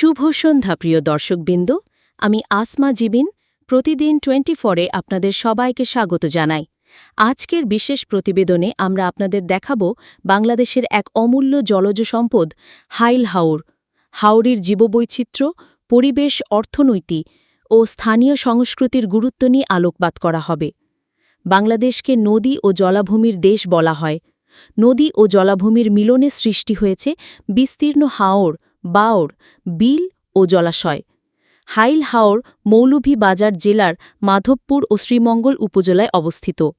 শুভ সন্ধ্যা, প্রিয় দর্শকবৃন্দ। আমি আসমা জিবিন, প্রতিদিন টোয়েন্টি ফোরে আপনাদের সবাইকে স্বাগত জানাই। আজকের বিশেষ প্রতিবেদনে আমরা আপনাদের দেখাব বাংলাদেশের এক অমূল্য জলজ সম্পদ, হাইল হাওর। হাওরের জীববৈচিত্র্য, পরিবেশ অর্থনৈতিক ও স্থানীয় সংস্কৃতির গুরুত্ব নিয়ে আলোকপাত করা হবে। বাংলাদেশকে নদী ও জলাভূমির দেশ বলা হয়। নদী ও জলাভূমির মিলনে সৃষ্টি হয়েছে বিস্তীর্ণ হাওর বাওর, বিল ও জলাশয়। হাইল হাওর মৌলভীবাজার জেলার মাধবপুর ও শ্রীমঙ্গল উপজেলায় অবস্থিত।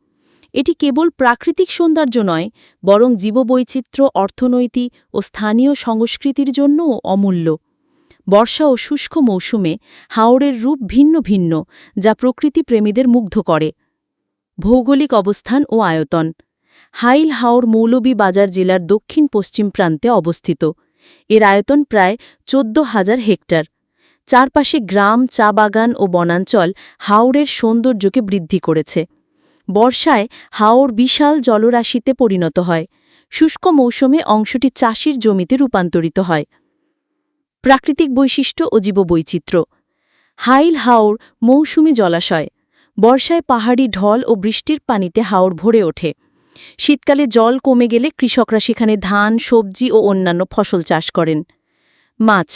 এটি কেবল প্রাকৃতিক সৌন্দর্য নয়, বরং জীববৈচিত্র্য অর্থনৈতিক ও স্থানীয় সংস্কৃতির জন্যও অমূল্য। বর্ষা ও শুষ্ক মৌসুমে হাওরের রূপ ভিন্ন ভিন্ন, যা প্রকৃতিপ্রেমীদের মুগ্ধ করে। ভৌগোলিক অবস্থান ও আয়তন। হাইল হাওর মৌলভীবাজার জেলার দক্ষিণ পশ্চিম প্রান্তে অবস্থিত। এর আয়তন প্রায় চোদ্দ হাজার হেক্টর। চারপাশে গ্রাম, চা বাগান ও বনাঞ্চল হাওরের সৌন্দর্যকে বৃদ্ধি করেছে। বর্ষায় হাওর বিশাল জলরাশিতে পরিণত হয়। শুষ্ক মৌসুমে অংশটি চাষির জমিতে রূপান্তরিত হয়। প্রাকৃতিক বৈশিষ্ট্য ও জীববৈচিত্র্য। হাইল হাওর মৌসুমি জলাশয়। বর্ষায় পাহাড়ি ঢল ও বৃষ্টির পানিতে হাওর ভরে ওঠে। শীতকালে জল কমে গেলে কৃষকরা সেখানে ধান, সবজি ও অন্যান্য ফসল চাষ করেন। মাছ,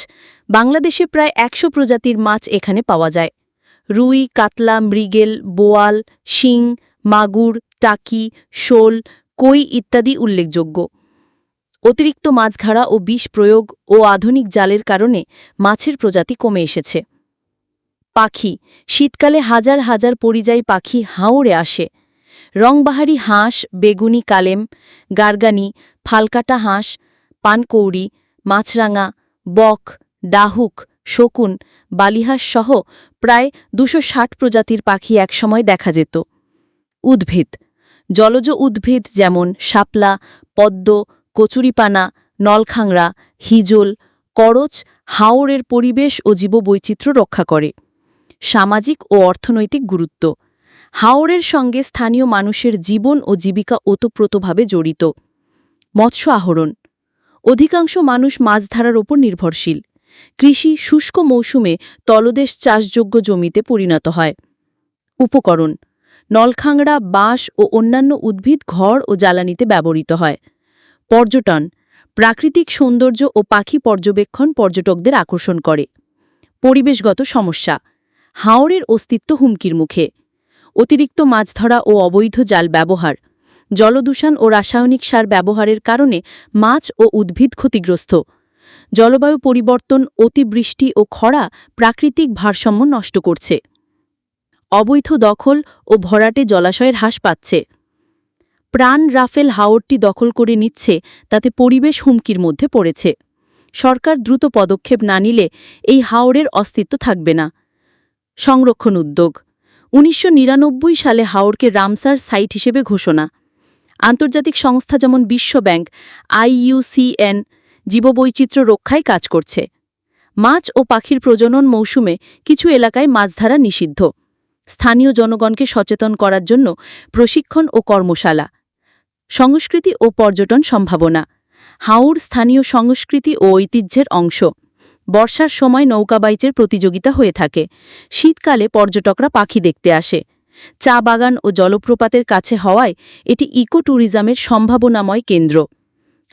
বাংলাদেশে প্রায় একশো প্রজাতির মাছ এখানে পাওয়া যায়। রুই, কাতলা, মৃগেল, বোয়াল, শিং, মাগুর, টাকি, শোল, কই ইত্যাদি উল্লেখযোগ্য। অতিরিক্ত মাছঘাড়া ও বিষ প্রয়োগ ও আধুনিক জালের কারণে মাছের প্রজাতি কমে এসেছে। পাখি, শীতকালে হাজার হাজার পরিযায়ী পাখি হাওড়ে আসে। রংবাহারি হাঁস, বেগুনি কালেম, গার্গানি, ফালকাটা হাঁস, পানকৌড়ি, মাছরাঙা, বক, ডাহুক, শকুন, বালিহাঁস সহ প্রায় দুশো প্রজাতির পাখি একসময় দেখা যেত। উদ্ভিদ। জলজ উদ্ভিদ যেমন শাপলা, পদ্ম, কচুরিপানা নলখাংরা হিজল, করচ, হাওরের পরিবেশ ও জীববৈচিত্র্য রক্ষা করে। সামাজিক ও অর্থনৈতিক গুরুত্ব। হাওরের সঙ্গে স্থানীয় মানুষের জীবন ও জীবিকা ওতপ্রোতভাবে জড়িত। মৎস্য আহরণ। অধিকাংশ মানুষ মাছ ধরার ওপর নির্ভরশীল। কৃষি শুষ্ক মৌসুমে তলদেশ চাষযোগ্য জমিতে পরিণত হয়। উপকরণ। নলখাংড়া, বাঁশ ও অন্যান্য উদ্ভিদ ঘর ও জ্বালানিতে ব্যবহৃত হয়। পর্যটন। প্রাকৃতিক সৌন্দর্য ও পাখি পর্যবেক্ষণ পর্যটকদের আকর্ষণ করে। পরিবেশগত সমস্যা। হাওরের অস্তিত্ব হুমকির মুখে। অতিরিক্ত মাছ ধরা ও অবৈধ জাল ব্যবহার, জলদূষণ ও রাসায়নিক সার ব্যবহারের কারণে মাছ ও উদ্ভিদ ক্ষতিগ্রস্ত, জলবায়ু পরিবর্তন, অতিবৃষ্টি ও খরা প্রাকৃতিক ভারসাম্য নষ্ট করছে, অবৈধ দখল ও ভরাটে জলাশয়ের হ্রাস পাচ্ছে, প্রাণ রাফেল হাওরটি দখল করে নিচ্ছে, তাতে পরিবেশ হুমকির মধ্যে পড়েছে, সরকার দ্রুত পদক্ষেপ না নিলে এই হাওরের অস্তিত্ব থাকবে না, সংরক্ষণ উদ্যোগ উনিশশো নিরানব্বই সালে হাওরকে রামসার সাইট হিসেবে ঘোষণা। আন্তর্জাতিক সংস্থা যেমন বিশ্বব্যাংক আইইউসিএন জীববৈচিত্র্য রক্ষায় কাজ করছে। মাছ ও পাখির প্রজনন মৌসুমে কিছু এলাকায় মাছ ধরা নিষিদ্ধ। স্থানীয় জনগণকে সচেতন করার জন্য প্রশিক্ষণ ও কর্মশালা। সংস্কৃতি ও পর্যটন সম্ভাবনা। হাওর স্থানীয় সংস্কৃতি ও ঐতিহ্যের অংশ। বর্ষার সময় নৌকাবাইচের প্রতিযোগিতা হয়ে থাকে। শীতকালে পর্যটকরা পাখি দেখতে আসে। চা বাগান ও জলপ্রপাতের কাছে হওয়ায় এটি ইকো ট্যুরিজমের সম্ভাবনাময় কেন্দ্র।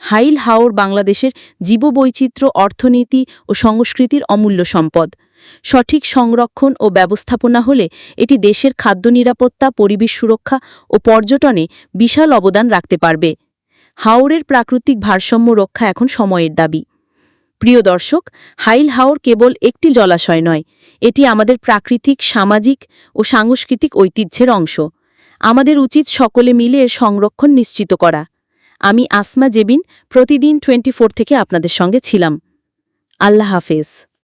হাইল হাওর বাংলাদেশের জীববৈচিত্র্য, অর্থনীতি ও সংস্কৃতির অমূল্য সম্পদ। সঠিক সংরক্ষণ ও ব্যবস্থাপনা হলে এটি দেশের খাদ্য নিরাপত্তা, পরিবেশ সুরক্ষা ও পর্যটনে বিশাল অবদান রাখতে পারবে। হাওরের প্রাকৃতিক ভারসাম্য রক্ষা এখন সময়ের দাবি। প্রিয় দর্শক, হাইল হাওর কেবল একটি জলাশয় নয়, এটি আমাদের প্রাকৃতিক, সামাজিক ও সাংস্কৃতিক ঐতিহ্যের অংশ। আমাদের উচিত সকলে মিলে এর সংরক্ষণ নিশ্চিত করা। আমি আসমা জেবিন, প্রতিদিন টোয়েন্টি থেকে আপনাদের সঙ্গে ছিলাম। আল্লাহ হাফেজ।